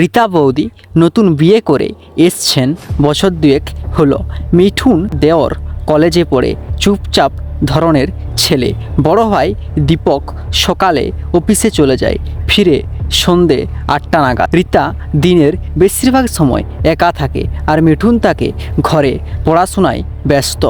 রীতা বৌদি নতুন বিয়ে করে এসছেন, বছর দুয়েক হলো। মিঠুন দেওর কলেজে পড়ে চুপচাপ ধরনের ছেলে। বড় ভাই দীপক সকালে অফিসে চলে যায়, ফিরে সন্ধে আটটা নাগাদ। রীতা দিনের বেশিরভাগ সময় একা থাকে আর মিঠুন তাকে ঘরে পড়াশোনায় ব্যস্ত।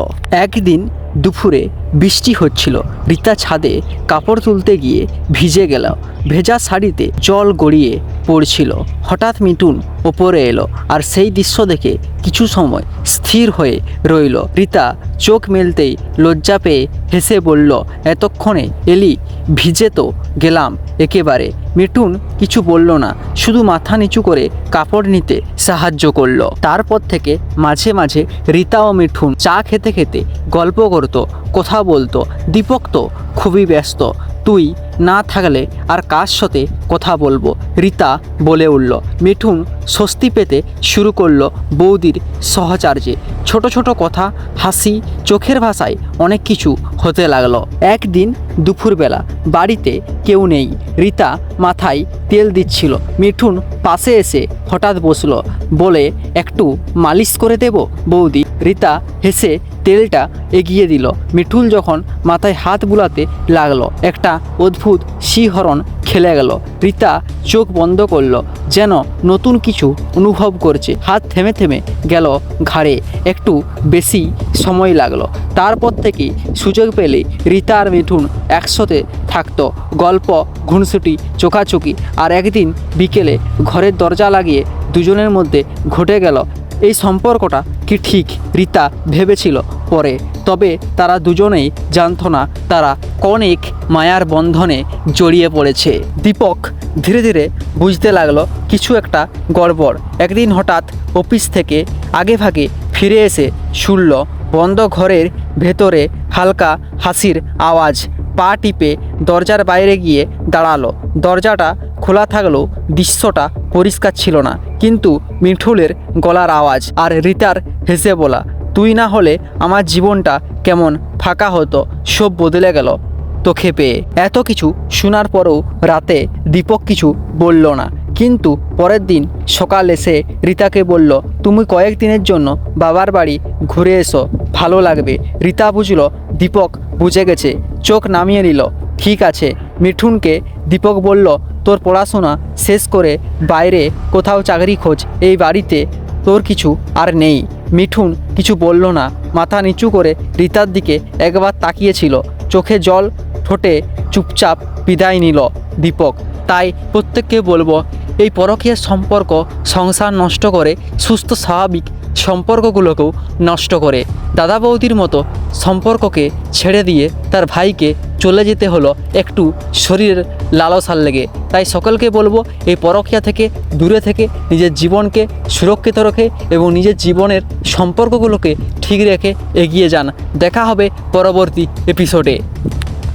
একদিন দুপুরে বৃষ্টি হচ্ছিল। রীতা ছাদে কাপড় তুলতে গিয়ে ভিজে গেল। ভেজা শাড়িতে জল গড়িয়ে পড়ছিল। হঠাৎ মিঠুন ওপরে এলো আর সেই দৃশ্য দেখে কিছু সময় স্থির হয়ে রইল। রীতা চোখ মেলতেই লজ্জা পেয়ে হেসে বলল, এতক্ষণে এলি, ভিজে তো গেলাম একেবারে। মিঠুন কিছু বলল না, শুধু মাথা নিচু করে কাপড় নিতে সাহায্য করল। তারপর থেকে মাঝে মাঝে রীতা ও মিঠুন চা খেতে খেতে গল্প করতো, কথা বলতো, দীপক তো খুবই ব্যস্ত, তুই না থাকলে আর কার সাথে কথা বলব? রীতা বলে উঠল। মিঠুন স্বস্তি পেতে শুরু করল বৌদির সহচার্যে। ছোট ছোট কথা, হাসি, চোখের ভাষায় অনেক কিছু হতে লাগল। একদিন দুপুরবেলা বাড়িতে কেউ নেই। রিতা মাথায় তেল দিচ্ছিল। মিঠুন পাশে এসে হঠাৎ বসল, বলে, একটু মালিশ করে দেব বৌদি? রিতা হেসে তেলটা এগিয়ে দিল। মিঠুন যখন মাথায় হাত বুলাতে লাগল, একটা অদ্ভুত শিহরণ খেলে গেল। রিতা চোখ বন্ধ করল, যেন নতুন কিছু অনুভব করছে। হাত থেমে থেমে গেল ঘাড়ে, একটু বেশি সময় লাগল। তারপর থেকে সুযোগ পেলে রীতা আর মিঠুন একসাথে থাকতো। গল্প ঘুনসুটি চোখাচুকি আর একদিন বিকেলে ঘরের দরজা লাগিয়ে দুজনের মধ্যে ঘটে গেল। এই সম্পর্কটা কি ঠিক? রিতা ভেবেছিল পরে। তবে তারা দুজনেই জানত না তারা অনেক মায়ার বন্ধনে জড়িয়ে পড়েছে। দীপক ধীরে ধীরে বুঝতে লাগল, কিছু একটা গড়বড়। একদিন হঠাৎ অফিস থেকে আগে ভাগে ফিরে এসে শুনল, বন্ধ ঘরের ভেতরে হালকা হাসির আওয়াজ। পা টিপে দরজার বাইরে গিয়ে দাঁড়াল। দরজাটা খোলা থাকলেও দৃশ্যটা পরিষ্কার ছিল না, কিন্তু মিঠুলের গলার আওয়াজ আর রিতার হেসে বলা। তুই না হলে আমার জীবনটা কেমন ফাঁকা হতো, সব বদলে গেল তোকে পেয়ে। এত কিছু শোনার পরেও রাতে দীপক কিছু বলল না। কিন্তু পরের দিন সকাল এসে রিতাকে বলল, তুমি কয়েকদিনের জন্য বাবার বাড়ি ঘুরে এসো, ভালো লাগবে। রিতা বুঝলো, দীপক বুঝে গেছে, চোখ নামিয়ে নিল, ঠিক আছে। মিঠুনকে দীপক বলল, তোর পড়াশোনা শেষ করে বাইরে কোথাও চাকরি খোঁজ, এই বাড়িতে তোর কিছু আর নেই। মিঠুন কিছু বলল না। মাথা নিচু করে রিতার দিকে একবার তাকিয়েছিল। চোখে জল ঠোঁটে চুপচাপ বিদায় নিল দীপক। তাই প্রত্যেককে বলব, এই পরকীয় সম্পর্ক সংসার নষ্ট করে, সুস্থ, স্বাভাবিক সম্পর্কগুলোকেও নষ্ট করে। দাদা বৌদির মতো সম্পর্ককে ছেড়ে দিয়ে তার ভাইকে চলে যেতে হলো একটু শরীরের লালসার লেগে। তাই সকলকে বলব, এই পরকীয়া থেকে দূরে থেকে নিজের জীবনকে সুরক্ষিত রেখে এবং নিজের জীবনের সম্পর্কগুলোকে ঠিক রেখে এগিয়ে যান। দেখা হবে পরবর্তী এপিসোডে